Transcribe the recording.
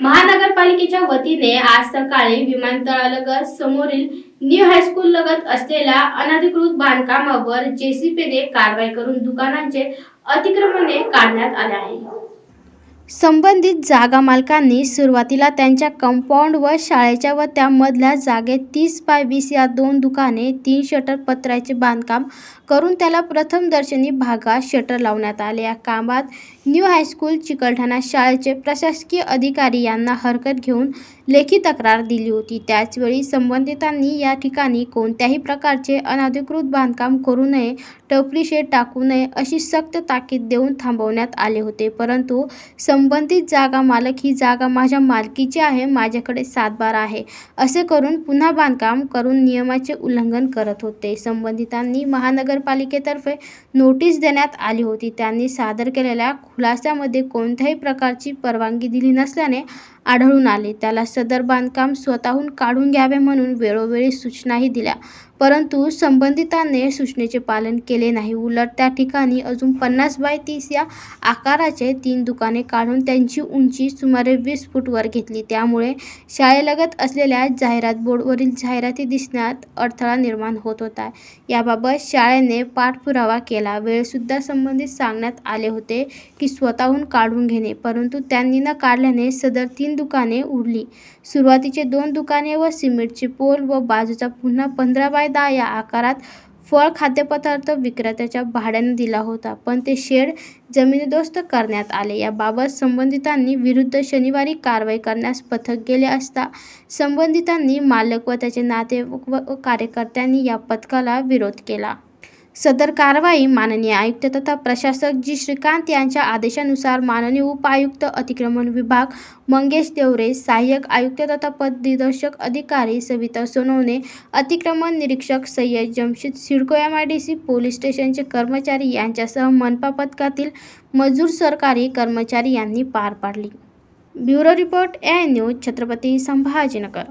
महानगरपालिकेच्या वतीने आज सकाळी विमानतळालगत समोरील न्यू हायस्कूल लगत असलेल्या अनधिकृत बांधकामावर जेसीपीने कारवाई करून दुकानांचे अतिक्रमणे काढण्यात आले आहे. संबंधित जागा मालकांनी सुरुवातीला त्यांच्या कंपाऊंड व शाळेच्या व त्यामधल्या जागेत तीस बाय वीस या दोन दुकाने तीन शटर पत्र्याचे बांधकाम करून त्याला प्रथमदर्शनी भागात शटर लावण्यात आले. या कामात न्यू हायस्कूल चिकलठाणा शाळेचे प्रशासकीय अधिकारी यांना हरकत घेऊन लेखी तक्रार दिली होती. त्याचवेळी संबंधितांनी या ठिकाणी कोणत्याही प्रकारचे अनधिकृत बांधकाम करू नये टपरी शेड टाकू नये अशी सक्त ताकीद देऊन थांबवण्यात आले होते. परंतु संबंधित जागा मालक ही जागा माझ्या मालकीची आहे माझ्याकडे सातबारा आहे. असे करून पुन्हा बांधकाम करून नियमाचे उल्लंघन करत होते. संबंधितांनी महानगरपालिकेतर्फे नोटीस देण्यात आली होती. त्यांनी सादर केलेल्या खुलास्यामध्ये कोणत्याही प्रकारची परवानगी दिली नसल्याने आढळून आले. त्याला सदर बांधकाम स्वतःहून काढून घ्यावे म्हणून वेळोवेळी सूचनाही दिल्या. परंतु संबंधितांनी सूचनेचे पालन केले नाही. उलट त्या ठिकाणी अजून पन्नास बाय तीस या आकाराचे तीन दुकाने काढून त्यांची उंची सुमारे वीस फूटवर घेतली. त्यामुळे शाळेलगत असलेल्या जाहिरात बोर्डवरील जाहिराती दिसण्यात अडथळा निर्माण होत होता. याबाबत शाळेने पाठपुरावा केला. वेळसुद्धा संबंधित सांगण्यात आले होते की स्वतःहून काढून घेणे. परंतु त्यांनी न काढल्याने सदर तीन दुकाने उडली. सुरुवातीचे दोन दुकाने व सिमेंटचे पोल व बाजूचा पुन्हा पंधरा बाय दहा या आकारात फळ खाद्यपदार्थ विक्रेत्याच्या भाड्याने दिला होता. पण ते शेड जमिनीदोस्त करण्यात आले. याबाबत संबंधितांनी विरुद्ध शनिवारी कारवाई करण्यास पथक गेले असता संबंधितांनी मालक व त्याचे नातेवाईक व कार्यकर्त्यांनी या पथकाला विरोध केला. सदर कारवाई माननीय आयुक्त तथा प्रशासक जी श्रीकांत यांच्या आदेशानुसार माननीय उपायुक्त अतिक्रमण विभाग मंगेश देवरे सहाय्यक आयुक्त तथा पदनिर्देशक अधिकारी सविता सोनवणे अतिक्रमण निरीक्षक Sayyad Jamshid CIDCO M I D C police स्टेशनचे कर्मचारी यांच्यासह मनपा पथकातील मजूर सरकारी कर्मचारी यांनी पार पाडली. Bureau report A news Chhatrapati Sambhajinagar.